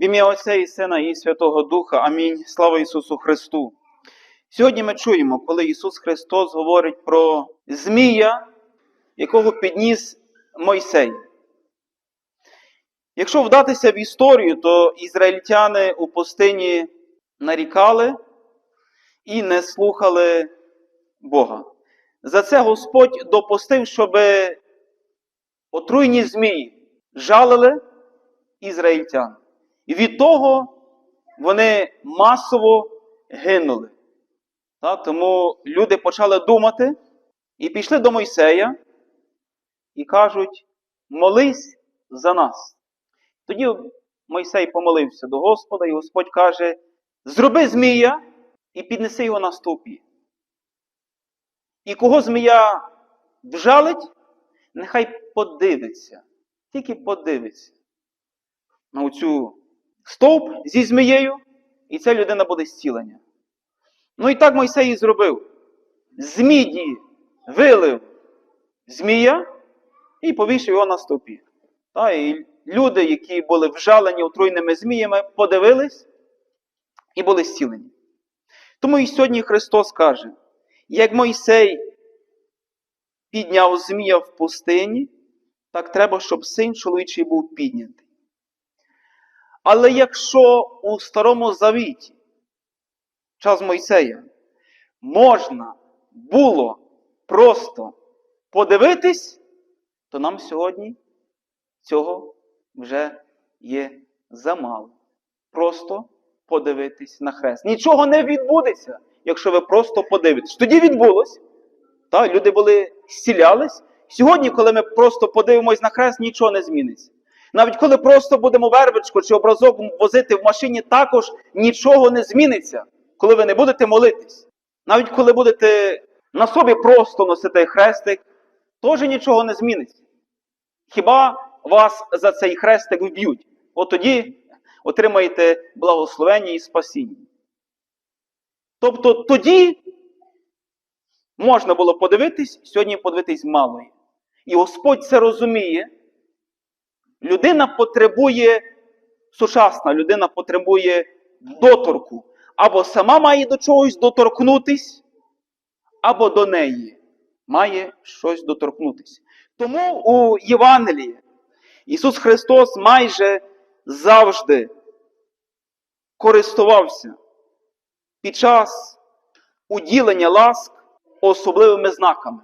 В ім'я Отця і Сина і Святого Духа. Амінь. Слава Ісусу Христу. Сьогодні ми чуємо, коли Ісус Христос говорить про Змія, якого підніс Мойсей. Якщо вдатися в історію, то ізраїльтяни у пустині нарікали і не слухали Бога. За це Господь допустив, щоб отруйні змії жалили ізраїльтян. І від того вони масово гинули. Та, тому люди почали думати і пішли до Мойсея і кажуть: молись за нас. Тоді Мойсей помолився до Господа, і Господь каже: зроби змія і піднеси його на стовпі. І кого змія вжалить, нехай подивиться, тільки подивиться на оцю стовп зі змією, і ця людина буде зцілення. Ну і так Мойсей і зробив. З міді вилив змія і повішив його на стовпі. Та, і люди, які були вжалені отруйними зміями, подивились і були зцілені. Тому і сьогодні Христос каже, як Мойсей підняв змія в пустині, так треба, щоб син чоловічий був піднятий. Але якщо у Старому Завіті, час Мойсея, можна було просто подивитись, то нам сьогодні цього вже є замало. Просто подивитись на хрест. Нічого не відбудеться, якщо ви просто подивитесь. Тоді відбулось. Так, люди були зцілялись. Сьогодні, коли ми просто подивимось на хрест, нічого не зміниться. Навіть коли просто будемо вервичку чи образок возити в машині, також нічого не зміниться, коли ви не будете молитись. Навіть коли будете на собі просто носити хрестик, теж нічого не зміниться. Хіба вас за цей хрестик вб'ють? От тоді отримаєте благословення і спасіння. Тобто тоді можна було подивитись, сьогодні подивитись мало. І Господь це розуміє. Людина потребує, сучасна людина потребує доторку. Або сама має до чогось доторкнутись, або до неї має щось доторкнутися. Тому у Євангелії Ісус Христос майже завжди користувався під час уділення ласк особливими знаками.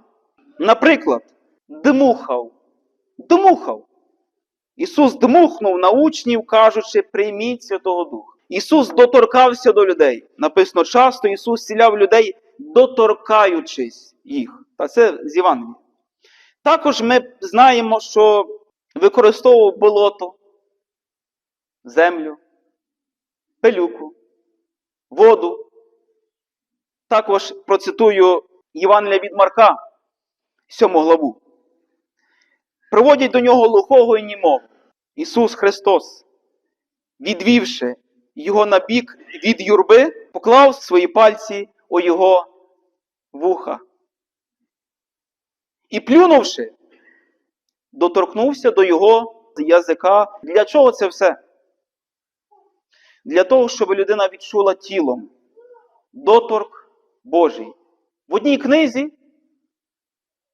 Наприклад, дмухав, дмухав. Ісус дмухнув на учнів, кажучи, прийміть Святого Духа. Ісус доторкався до людей. Написано часто, Ісус зціляв людей, доторкаючись їх. Та це з Євангелія. Також ми знаємо, що використовував болото, землю, пилюку, воду. Також процитую Євангелія від Марка, 7 главу. Приводять до нього глухого і німого. Ісус Христос, відвівши його на бік від юрби, поклав свої пальці у його вуха. І плюнувши, доторкнувся до його язика. Для чого це все? Для того, щоб людина відчула тілом доторк Божий. В одній книзі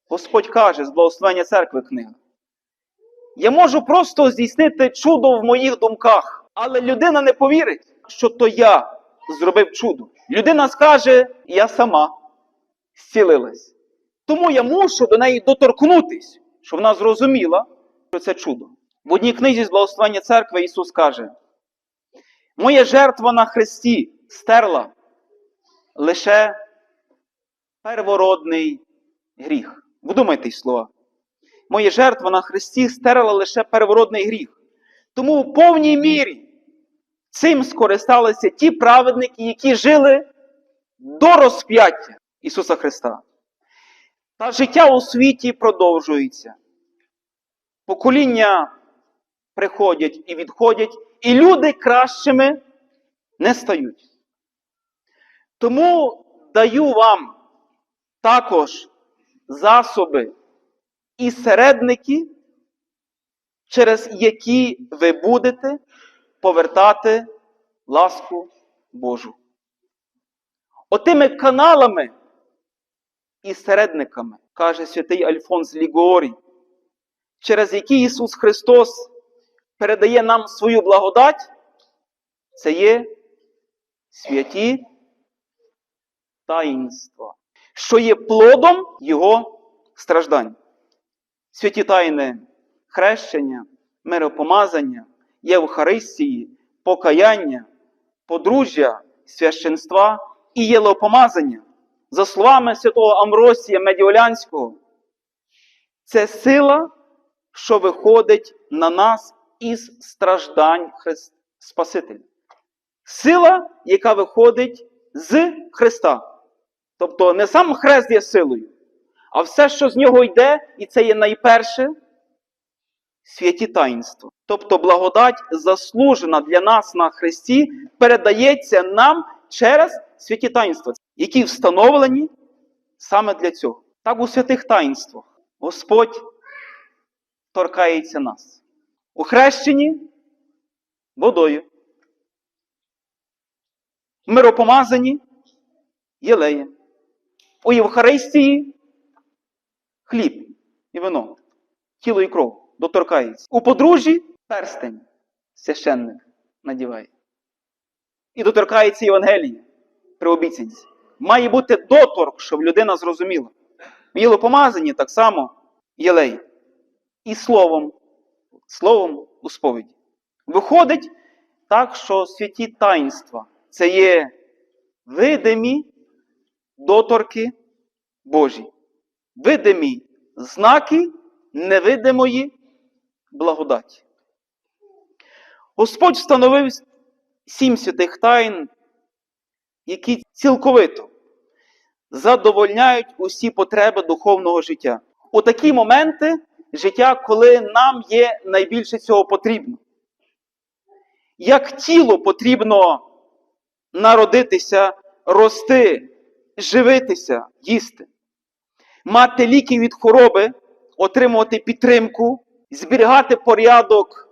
Господь каже з благословення церкви книга. Я можу просто здійснити чудо в моїх думках, але людина не повірить, що то я зробив чудо. Людина скаже, я сама зцілилась. Тому я мушу до неї доторкнутись, щоб вона зрозуміла, що це чудо. В одній книзі з благословення церкви Ісус каже: Моя жертва на Христі стерла лише первородний гріх. Вдумайтесь слова. Моя жертва на Христі стерла лише первородний гріх. Тому в повній мірі цим скористалися ті праведники, які жили до розп'яття Ісуса Христа. Та життя у світі продовжується. Покоління приходять і відходять, і люди кращими не стають. Тому даю вам також засоби і середники, через які ви будете повертати ласку Божу. Отими каналами і середниками, каже святий Альфонс Лігорій, через які Ісус Христос передає нам свою благодать, це є святі таїнства, що є плодом Його страждань. Святі тайни хрещення, миропомазання, Євхаристії, покаяння, подружжя, священства і єлопомазання. За словами святого Амросія Медіолянського, це сила, що виходить на нас із страждань Христ... Спасителя. Сила, яка виходить з Христа. Тобто не сам хрест є силою, а все, що з нього йде, і це є найперше святі таїнства. Тобто благодать, заслужена для нас на Христі, передається нам через святі таїнства, які встановлені саме для цього. Так у святих таїнствах Господь торкається нас. У хрещенні водою. В миропомазанні єлеєм. У Євхаристії хліб і вино, тіло і кров доторкається. У подружжі перстень священник надіває. І доторкається Євангеліє при обіцянці. Має бути доторк, щоб людина зрозуміла. В єлопомазанні так само єлей. І словом, словом у сповіді. Виходить так, що святі таїнства це є видимі доторки Божі, видимі знаки невидимої благодаті. Господь встановив сім святих тайн, які цілковито задовольняють усі потреби духовного життя. У такі моменти життя, коли нам є найбільше цього потрібно. Як тіло потрібно народитися, рости, живитися, їсти, мати ліки від хвороби, отримувати підтримку, зберігати порядок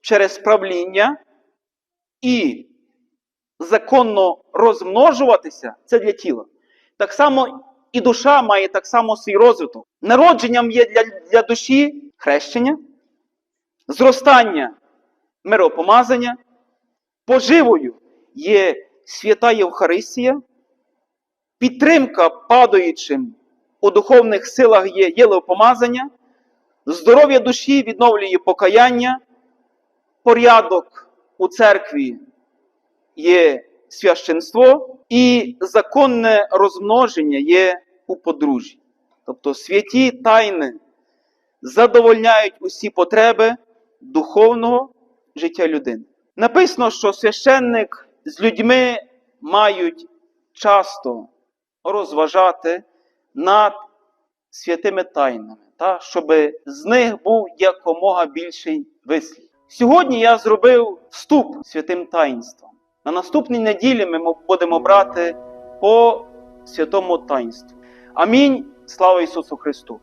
через правління і законно розмножуватися це для тіла. Так само і душа має так само свій розвиток. Народженням є для, для душі хрещення, зростання миропомазання, поживою є свята Євхаристія, підтримка падаючим у духовних силах є єлеопомазання, здоров'я душі відновлює покаяння, порядок у церкві є священство і законне розмноження є у подружжі. Тобто святі тайни задовольняють усі потреби духовного життя людини. Написано, що священник з людьми мають часто розважати над святими тайнами, та, щоб з них був якомога більший вислід. Сьогодні я зробив вступ святим таїнствам. На наступній неділі ми будемо брати по святому таїнству. Амінь. Слава Ісусу Христу!